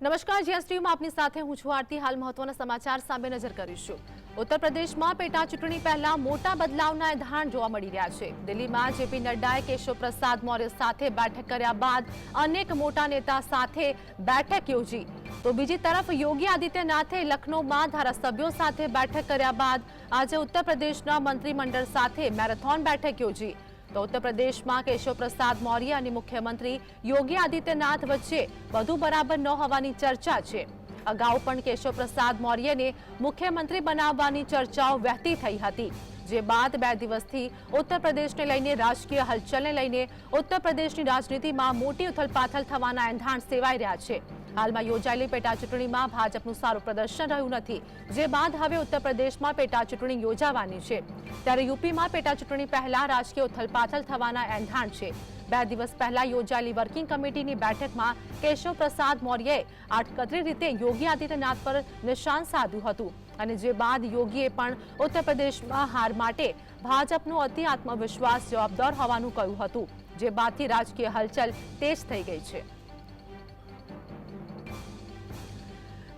નમસ્કાર જીએસટીમાં આપની સાથે હું છું આરતી. હાલ મહત્વના સમાચાર સામે નજર કરીશું. ઉત્તર પ્રદેશમાં પેટા ચૂંટણી પહેલા મોટા બદલાવના એંધાણ જોવા મળી રહ્યા છે. દિલ્હીમાં જેપી નડ્ડાએ કેશવ પ્રસાદ મૌર્ય સાથે બેઠક કર્યા બાદ અનેક મોટા નેતા સાથે બેઠક યોજી. તો બીજી તરફ યોગી આદિત્યનાથે લખનૌમાં ધારાસભ્યો સાથે બેઠક કર્યા બાદ આજે ઉત્તર પ્રદેશના મંત્રીમંડળ સાથે મેરેથોન બેઠક યોજી. તો ઉત્તર પ્રદેશમાં કેશવ પ્રસાદ મૌર્ય અને મુખ્યમંત્રી યોગી આદિત્યનાથ વચ્ચે વધુ બરાબર ન હોવાની ચર્ચા છે. અગાઉ પણ કેશવ પ્રસાદ મૌર્યને મુખ્યમંત્રી બનાવવાની ચર્ચાઓ વહેતી થઈ હતી, જે બાદ બે દિવસથી ઉત્તર પ્રદેશને લઈને રાજકીય હલચલને લઈને ઉત્તર પ્રદેશની રાજનીતિમાં મોટી ઉથલપાથલ થવાના એંધાણ સેવાઈ રહ્યા છે. હાલમાં યોજાયેલી પેટા ચૂંટણીમાં ભાજપનું સારું પ્રદર્શન રહ્યું નથી. જે બાદ હવે ઉત્તર પ્રદેશમાં પેટા ચૂંટણી યોજાવાની છે. ત્યારે યુપીમાં પેટા ચૂંટણી પહેલા રાજકીય ઉથલપાથલ થવાના એંધાણ છે. બે દિવસ પહેલા યોજાયેલી વર્કિંગ કમિટીની બેઠકમાં કેશવ પ્રસાદ મૌર્યએ આટકતરી રીતે યોગી આદિત્યનાથ પર નિશાન સાધ્યું હતું અને જે બાદ યોગીએ પણ ઉત્તર પ્રદેશમાં હાર માટે ભાજપનો અતિ આત્મવિશ્વાસ જવાબદાર હોવાનું કહ્યું હતું. જે બાદથી રાજકીય હલચલ તેજ થઈ ગઈ છે.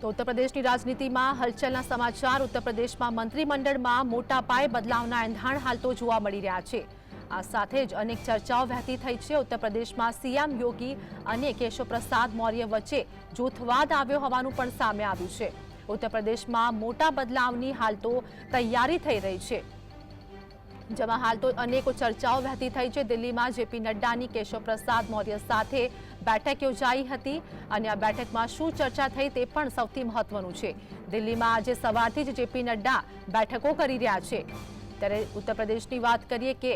તો ઉત્તર પ્રદેશની રાજનીતિમાં હલચલના સમાચાર. ઉત્તર પ્રદેશમાં મંત્રીમંડળમાં મોટા પાયે બદલાવના એંધાણ હાલ તો જોવા મળી રહ્યા છે. આ સાથે જ અનેક ચર્ચાઓ વહેતી થઈ છે. ઉત્તર પ્રદેશમાં સીએમ યોગી અને કેશવ પ્રસાદ મૌર્ય વચ્ચે જૂથવાદ આવ્યો હોવાનું પણ સામે આવ્યું છે. ઉત્તર પ્રદેશમાં મોટા બદલાવની હાલ તો તૈયારી થઈ રહી છે. જેમાં હાલ તો અનેકો ચર્ચાઓ વહેતી થઈ છે. દિલ્હીમાં જેપી નડ્ડાની કેશવ પ્રસાદ મૌર્ય સાથે બેઠક યોજાઈ હતી અને આ બેઠકમાં શું ચર્ચા થઈ તે પણ સૌથી મહત્વનું છે. દિલ્હીમાં આજે સવારથી જ જેપી નડ્ડા બેઠકો કરી રહ્યા છે. ત્યારે ઉત્તર પ્રદેશની વાત કરીએ કે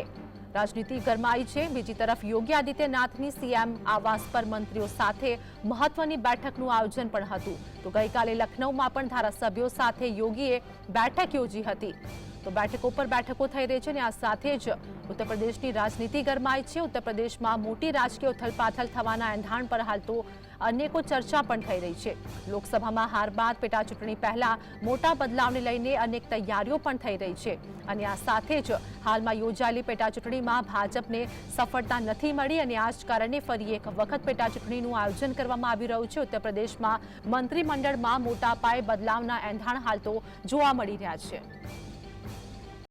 રાજનીતિ ગરમાઈ છે. બીજી તરફ યોગી આદિત્યનાથની સીએમ આવાસ પર મંત્રીઓ સાથે મહત્વની બેઠકનું આયોજન પણ હતું. તો ગઈકાલે લખનૌમાં પણ ધારાસભ્યો સાથે યોગીએ બેઠક યોજી હતી. તો બેઠકો પર બેઠકો થઈ રહી છે અને આ સાથે જ ઉત્તર પ્રદેશની રાજનીતિ ગરમાઈ છે. ઉત્તર પ્રદેશમાં મોટી રાજકીય ઉથલપાથલ થવાના એંધાણ પર હાલ તો અનેકો ચર્ચા પણ થઈ રહી છે. લોકસભામાં હાર બાદ પેટા ચૂંટણી પહેલા મોટા બદલાવને લઈને અનેક તૈયારીઓ પણ થઈ રહી છે. અને આ સાથે જ હાલમાં યોજાયેલી પેટા ચૂંટણીમાં ભાજપને સફળતા નથી મળી અને આ જ કારણે ફરી એક વખત પેટા ચૂંટણીનું આયોજન કરવામાં આવી રહ્યું છે. ઉત્તર પ્રદેશમાં મંત્રીમંડળમાં મોટા પાયે બદલાવના એંધાણ હાલ તો જોવા મળી રહ્યા છે.